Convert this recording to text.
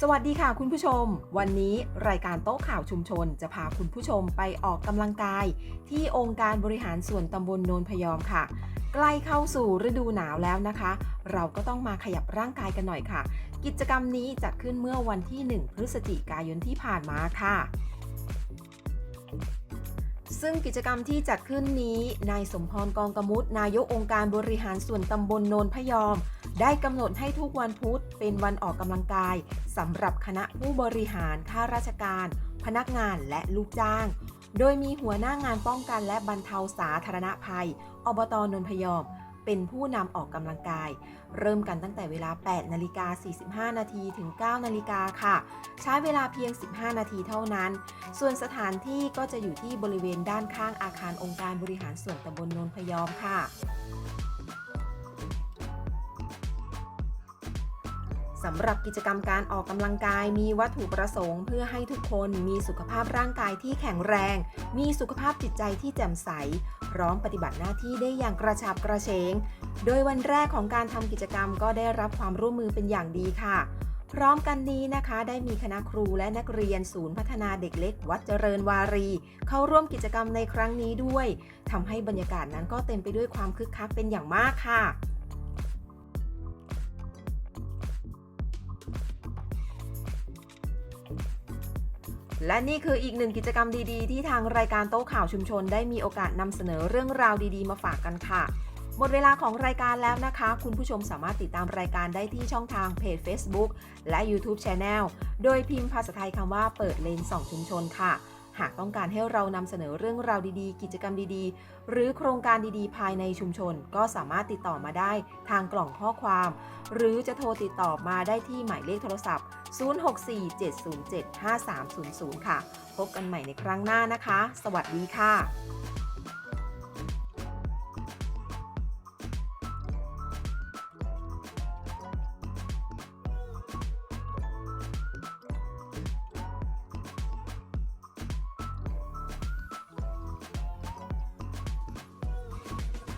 สวัสดีค่ะคุณผู้ชม วันนี้รายการโต๊ะข่าวชุมชน จะพาคุณผู้ชมไปออกกำลังกาย ที่องค์การบริหารส่วนตำบลโนนพยอมค่ะ ใกล้เข้าสู่ฤดูหนาวแล้วนะคะ เราก็ต้องมาขยับร่างกายกันหน่อยค่ะ กิจกรรมนี้จัดขึ้นเมื่อวันที่ 1 พฤศจิกายนที่ผ่านมาค่ะ ซึ่งกิจกรรมที่จัดขึ้นนี้นายสมพรกองกมุตนายกองค์การบริหารส่วนตำบลโนนพยอม ได้กำหนดให้ทุกวันพุธเป็นวันออกกำลังกายสำหรับคณะผู้บริหารข้าราชการ พนักงานและลูกจ้าง โดยมีหัวหน้างานป้องกันและบรรเทาสาธารณภัย อบตนนพยอม เป็นผู้นำออกกำลังกาย เริ่มกันตั้งแต่เวลา 8 นาฬิกา 45 นาทีถึง 9 นาฬิกาค่ะ ใช้เวลาเพียง 15 นาทีเท่านั้น ส่วนสถานที่ก็จะอยู่ที่บริเวณด้านข้างอาคารองค์การบริหารส่วนตำบลโนนพยอมค่ะ สำหรับกิจกรรมการออกกำลังกายมีวัตถุประสงค์ เพื่อให้ทุกคนมีสุขภาพร่างกายที่แข็งแรง มีสุขภาพจิตใจที่แจ่มใส พร้อมปฏิบัติหน้าที่ได้อย่างกระฉับกระเฉง โดยวันแรกของการทำกิจกรรมก็ได้รับความร่วมมือเป็นอย่างดีค่ะ พร้อมกันนี้นะคะ ได้มีคณะครูและนักเรียนศูนย์พัฒนาเด็กเล็ก วัดเจริญวารี เข้าร่วมกิจกรรมในครั้งนี้ด้วยทำให้บรรยากาศนั้นก็เต็มไปด้วยความคึกคักเป็นอย่างมากค่ะ และนี่คืออีกหนึ่งกิจกรรมดีๆ ที่ทางรายการโต๊ะข่าวชุมชน ได้มีโอกาสนำเสนอเรื่องราวดีๆ มาฝากกันค่ะ หมดเวลาของรายการแล้วนะคะ คุณผู้ชมสามารถติดตามรายการได้ที่ช่องทางเพจ Facebook และ YouTube Channel โดยพิมพ์ภาษาไทยคำว่าเปิดเลนส่องชุมชนค่ะ หากต้องการให้เรานำเสนอเรื่องราวดีๆ กิจกรรมดีๆ หรือโครงการดีๆ ภายในชุมชน ก็สามารถติดต่อมาได้ทางกล่องข้อความ หรือจะโทรติดต่อมาได้ที่หมายเลขโทรศัพท์ 0647075300 ค่ะ พบกันใหม่ในครั้งหน้านะคะ สวัสดีค่ะ